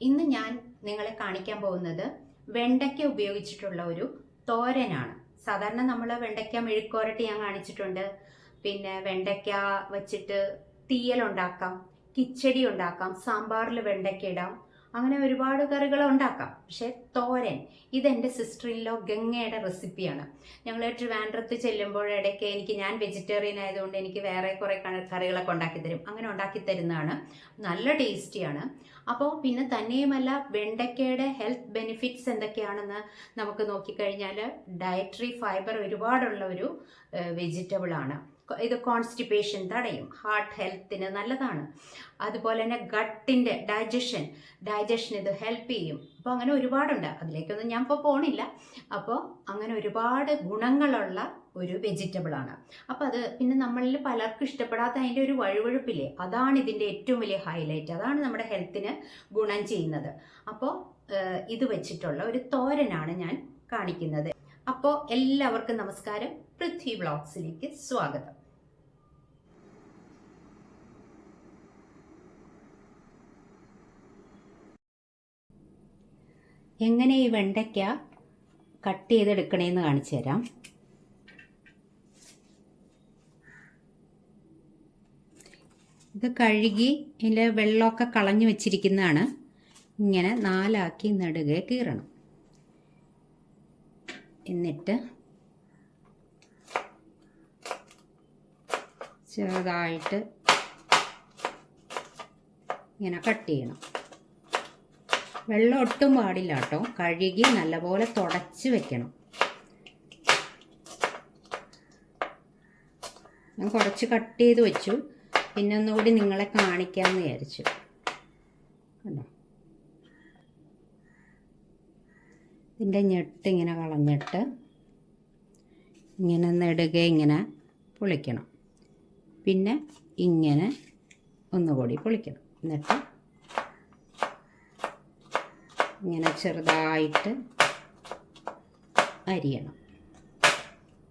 ഇന്ന് ഞാൻ നിങ്ങളെ കാണിക്കാൻ പോകുന്നത് വെണ്ടയ്ക്ക ഉപയോഗിച്ചിട്ടുള്ള ഒരു തോരനാണ്. സാധാരണ നമ്മൾ വെണ്ടയ്ക്ക മെഴുക്കോരട്ടി ഞാൻ കാണിച്ചിട്ടുണ്ട്. പിന്നെ വെണ്ടയ്ക്ക വെച്ചിട്ട് തീയലുണ്ടാക്കാം കിച്ചടി ഉണ്ടാക്കാം സാമ്പാറിൽ വെണ്ടയ്ക്ക ഇടാം. അങ്ങനെ ഒരുപാട് കറികൾ ഉണ്ടാക്കാം. പക്ഷേ തോരൻ ഇതെന്റെ സിസ്റ്ററിലോ ഗംഗയുടെ റെസിപ്പിയാണ് ഞങ്ങൾ ട്രിവാൻഡ്രത്ത് ചെല്ലുമ്പോൾ ഇടയ്ക്ക് എനിക്ക് ഞാൻ വെജിറ്റേറിയൻ ആയതുകൊണ്ട് എനിക്ക് വേറെ കുറേ കറികളൊക്കെ ഉണ്ടാക്കി തരും. അങ്ങനെ ഉണ്ടാക്കി തരുന്നതാണ്. നല്ല ടേസ്റ്റിയാണ് അപ്പോൾ പിന്നെ തന്നെയുമല്ല വെണ്ടയ്ക്കയുടെ ഹെൽത്ത് ബെനിഫിറ്റ്സ് എന്തൊക്കെയാണെന്ന് നമുക്ക് നോക്കിക്കഴിഞ്ഞാൽ ഡയറ്ററി ഫൈബർ ഒരുപാടുള്ള ഒരു കൊ- ഇത് കോൺസ്റ്റിപ്പേഷൻ തടയും. ഹാർട്ട് ഹെൽത്തിന് നല്ലതാണ്. അതുപോലെ തന്നെ ഗട്ടിന്റെ ഡൈജഷൻ ഡൈജഷൻ ഇത് ഹെൽപ്പ് ചെയ്യും. അപ്പോൾ അങ്ങനെ ഒരുപാടുണ്ട്. അതിലേക്കൊന്നും ഞാൻ ഇപ്പോൾ പോണില്ല. അപ്പോൾ അങ്ങനെ ഒരുപാട് ഗുണങ്ങളുള്ള ഒരു വെജിറ്റബിളാണ് അപ്പോൾ അത് പിന്നെ നമ്മളിൽ പലർക്കും ഇഷ്ടപ്പെടാത്ത അതിന്റെ ഒരു വഴുവഴുപ്പില്ലേ? അതാണ് ഇതിന്റെ ഏറ്റവും വലിയ ഹൈലൈറ്റ് അതാണ് നമ്മുടെ ഹെൽത്തിന് ഗുണം ചെയ്യുന്നത്. അപ്പോൾ ഇത് വെച്ചിട്ടുള്ള ഒരു തോരനാണ് ഞാൻ കാണിക്കുന്നത്. അപ്പോൾ എല്ലാവർക്കും നമസ്കാരം. പൃഥ്വി വ്ളോഗ്സിലേക്ക് സ്വാഗതം. എങ്ങനെ ഈ വെണ്ടയ്ക്ക കട്ട് ചെയ്തെടുക്കണേന്ന് കാണിച്ചു തരാം. ഇത് കഴുകി ഇതിന്റെ വെള്ളമൊക്കെ കളഞ്ഞു വെച്ചിരിക്കുന്നതാണ്. ഇങ്ങനെ നാലാക്കി നടുകെ കീറണം. എന്നിട്ട് ചെറുതായിട്ട് ഇങ്ങനെ കട്ട് ചെയ്യണം. വെള്ളം ഒട്ടും പാടില്ല കേട്ടോ. കഴുകി നല്ലപോലെ തുടച്ച് വെക്കണം. ഞാൻ കുറച്ച് കട്ട് ചെയ്ത് വെച്ചു. പിന്നെ ഒന്നുകൂടി നിങ്ങളെ കാണിക്കാമെന്ന് വിചാരിച്ചു. കണ്ടോ? ഇതിന്റെ ഞെട്ട് ഇങ്ങനെ കളഞ്ഞിട്ട് ഇങ്ങനെ നെടുക ഇങ്ങനെ പൊളിക്കണം. പിന്നെ ഇങ്ങനെ ഒന്നുകൂടി പൊളിക്കണം. എന്നിട്ട് ഇങ്ങനെ ചെറുതായിട്ട് അരിയണം.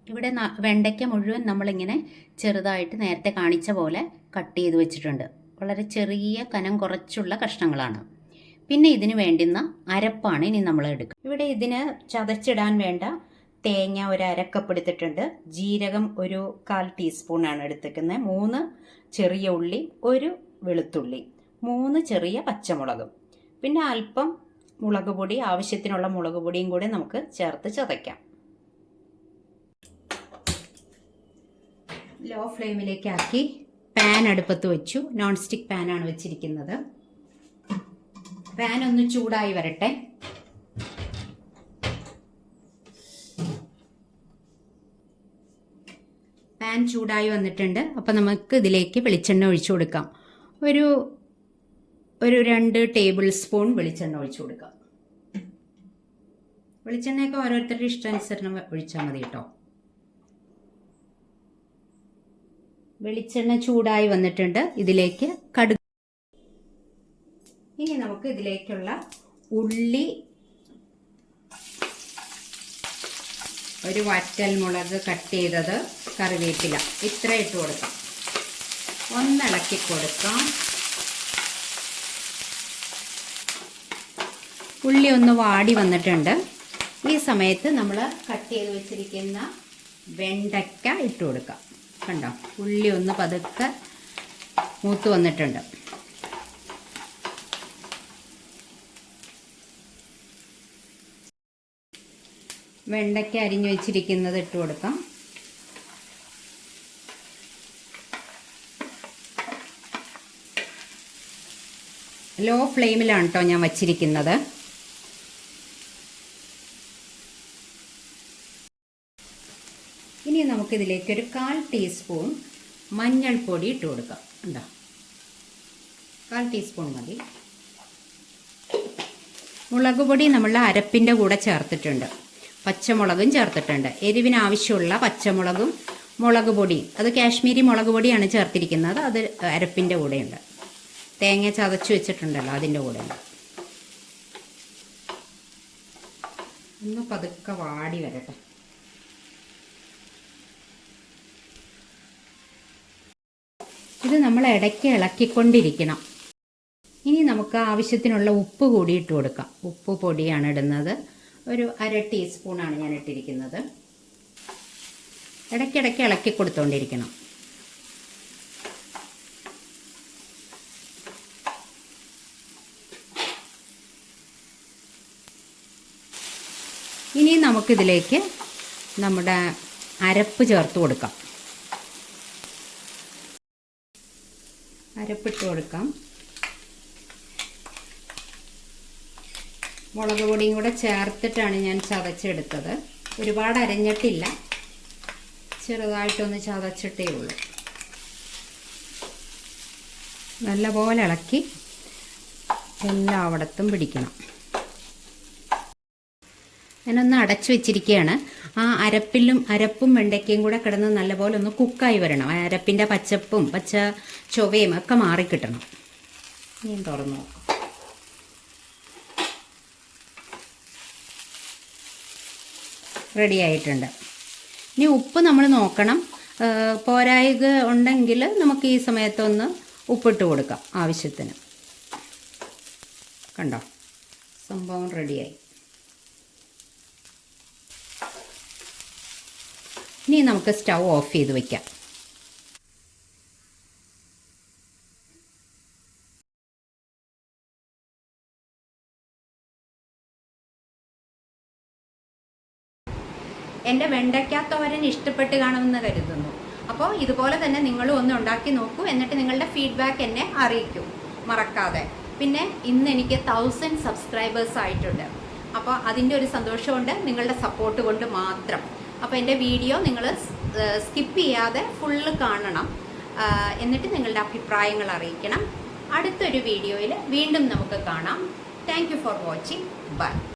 ഇവിടെ വെണ്ടയ്ക്ക മുഴുവൻ നമ്മളിങ്ങനെ ചെറുതായിട്ട് നേരത്തെ കാണിച്ച പോലെ കട്ട് ചെയ്ത് വെച്ചിട്ടുണ്ട്. വളരെ ചെറിയ കനം കുറച്ചുള്ള കഷ്ണങ്ങളാണ്. പിന്നെ ഇതിന് വേണ്ടുന്ന അരപ്പാണ് ഇനി നമ്മൾ എടുക്കുക ഇവിടെ ഇതിന് ചതച്ചിടാൻ വേണ്ട തേങ്ങ ഒരു അരക്കപ്പ് എടുത്തിട്ടുണ്ട്. ജീരകം ഒരു കാൽ ടീസ്പൂണാണ് എടുത്തേക്കുന്നത് മൂന്ന് ചെറിയ ഉള്ളി ഒരു വെളുത്തുള്ളി മൂന്ന് ചെറിയ പച്ചമുളകും. പിന്നെ അല്പം മുളക് പൊടി ആവശ്യത്തിനുള്ള മുളക് പൊടിയും കൂടെ നമുക്ക് ചേർത്ത് ചതയ്ക്കാം. ലോ ഫ്ലെയിമിലേക്കാക്കി പാൻ അടുപ്പത്ത് വെച്ചു. നോൺ സ്റ്റിക് പാനാണ് വെച്ചിരിക്കുന്നത്. പാൻ ഒന്ന് ചൂടായി വരട്ടെ. പാൻ ചൂടായി വന്നിട്ടുണ്ട്. അപ്പം നമുക്ക് ഇതിലേക്ക് വെളിച്ചെണ്ണ ഒഴിച്ചു കൊടുക്കാം. ഒരു ഒരു രണ്ട് ടേബിൾ സ്പൂൺ വെളിച്ചെണ്ണ ഒഴിച്ചു കൊടുക്കാം. വെളിച്ചെണ്ണയൊക്കെ ഓരോരുത്തരുടെ ഇഷ്ടാനുസരണം ഒഴിച്ചാൽ മതി കേട്ടോ. വെളിച്ചെണ്ണ ചൂടായി വന്നിട്ടുണ്ട്. ഇതിലേക്ക് കടുക് ഇനി നമുക്ക് ഇതിലേക്കുള്ള ഉള്ളി ഒരു വറ്റൽ മുളക് കട്ട് ചെയ്തത് കറിവേപ്പില. ഇത്ര ഇട്ട് കൊടുക്കാം. ഒന്നിളക്കി കൊടുക്കാം. ഉള്ളി ഒന്ന് വാടി വന്നിട്ടുണ്ട്. ഈ സമയത്ത് നമ്മൾ കട്ട് ചെയ്ത് വെച്ചിരിക്കുന്ന വെണ്ടയ്ക്ക ഇട്ട് കൊടുക്കാം. കണ്ടോ? ഉള്ളി ഒന്ന് പതുക്കെ മൂത്ത് വന്നിട്ടുണ്ട്. വെണ്ടയ്ക്ക അരിഞ്ഞു വെച്ചിരിക്കുന്നത് ഇട്ട് കൊടുക്കാം. ലോ ഫ്ലെയിമിലാണ് കേട്ടോ ഞാൻ വച്ചിരിക്കുന്നത്. ഇനി നമുക്കിതിലേക്ക് ഒരു കാൽ ടീസ്പൂൺ മഞ്ഞൾപ്പൊടി ഇട്ട് കൊടുക്കാം. ഉണ്ടോ കാൽ ടീസ്പൂൺ മതി. മുളക് പൊടി നമ്മൾ അരപ്പിന്റെ കൂടെ ചേർത്തിട്ടുണ്ട്. പച്ചമുളകും ചേർത്തിട്ടുണ്ട്. എരിവിന് ആവശ്യമുള്ള പച്ചമുളകും മുളക് പൊടി അത് കാശ്മീരി മുളക് പൊടിയാണ് ചേർത്തിരിക്കുന്നത്. അത് അരപ്പിന്റെ കൂടെയുണ്ട്. തേങ്ങ ചതച്ച് വെച്ചിട്ടുണ്ടല്ലോ അതിന്റെ കൂടെ ഒന്ന് പതുക്കെ വാടി വരട്ടെ. ഇത് നമ്മൾ ഇടയ്ക്ക് ഇളക്കിക്കൊണ്ടിരിക്കണം. ഇനി നമുക്ക് ആവശ്യത്തിനുള്ള ഉപ്പ് കൂടി ഇട്ട് കൊടുക്കാം. ഉപ്പ് പൊടിയാണ് ഇടുന്നത്. ഒരു അര ടീസ്പൂണാണ് ഞാൻ ഇട്ടിരിക്കുന്നത് ഇടയ്ക്കിടയ്ക്ക് ഇളക്കി കൊടുത്തുകൊണ്ടിരിക്കണം ഇനി നമുക്കിതിലേക്ക് നമ്മുടെ അരപ്പ് ചേർത്ത് കൊടുക്കാം. അരപ്പിട്ട് കൊടുക്കാം. മുളക് പൊടിയും കൂടെ ചേർത്തിട്ടാണ് ഞാൻ ചതച്ചെടുത്തത്. ഒരുപാട് അരഞ്ഞിട്ടില്ല. ചെറുതായിട്ടൊന്ന് ചതച്ചിട്ടേ ഉള്ളൂ. നല്ലപോലെ ഇളക്കി എല്ലായിടത്തും പിടിക്കണം. ഞാനൊന്ന് അടച്ചു വെച്ചിരിക്കുകയാണ്. ആ അരപ്പിലും അരപ്പും വെണ്ടയ്ക്കയും കൂടെ കിടന്ന് നല്ലപോലെ ഒന്ന് കുക്കായി വരണം. അരപ്പിന്റെ പച്ചപ്പും പച്ച ചൊവയും ഒക്കെ മാറിക്കിട്ടണം. ഞാൻ തുറന്നു നോക്കാം. റെഡി ആയിട്ടുണ്ട്. ഇനി ഉപ്പ് നമ്മൾ നോക്കണം. പോരായിക ഉണ്ടെങ്കിൽ നമുക്ക് ഈ സമയത്തൊന്ന് ഉപ്പിട്ട് കൊടുക്കാം ആവശ്യത്തിന്. കണ്ടോ? സംഭവം റെഡിയായി ഇനി നമുക്ക് സ്റ്റൗ ഓഫ് ചെയ്ത് വെക്കാം എന്റെ വെണ്ടയ്ക്ക തോരൻ ഇഷ്ടപ്പെട്ട് കാണുമെന്ന് കരുതുന്നു. അപ്പോൾ ഇതുപോലെ തന്നെ നിങ്ങൾ ഒന്ന് ഉണ്ടാക്കി നോക്കൂ എന്നിട്ട് നിങ്ങളുടെ ഫീഡ്ബാക്ക് എന്നെ അറിയിക്കൂ. മറക്കാതെ. പിന്നെ ഇന്ന് എനിക്ക് തൗസൻഡ് സബ്സ്ക്രൈബേഴ്സ് ആയിട്ടുണ്ട്. അപ്പോൾ അതിന്റെ ഒരു സന്തോഷമുണ്ട് നിങ്ങളുടെ സപ്പോർട്ട് കൊണ്ട് മാത്രം. അപ്പോൾ എന്റെ വീഡിയോ നിങ്ങൾ സ്കിപ്പ് ചെയ്യാതെ ഫുള്ള് കാണണം. എന്നിട്ട് നിങ്ങളുടെ അഭിപ്രായങ്ങൾ അറിയിക്കണം. അടുത്തൊരു വീഡിയോയിൽ വീണ്ടും നമുക്ക് കാണാം. Thank for watching bye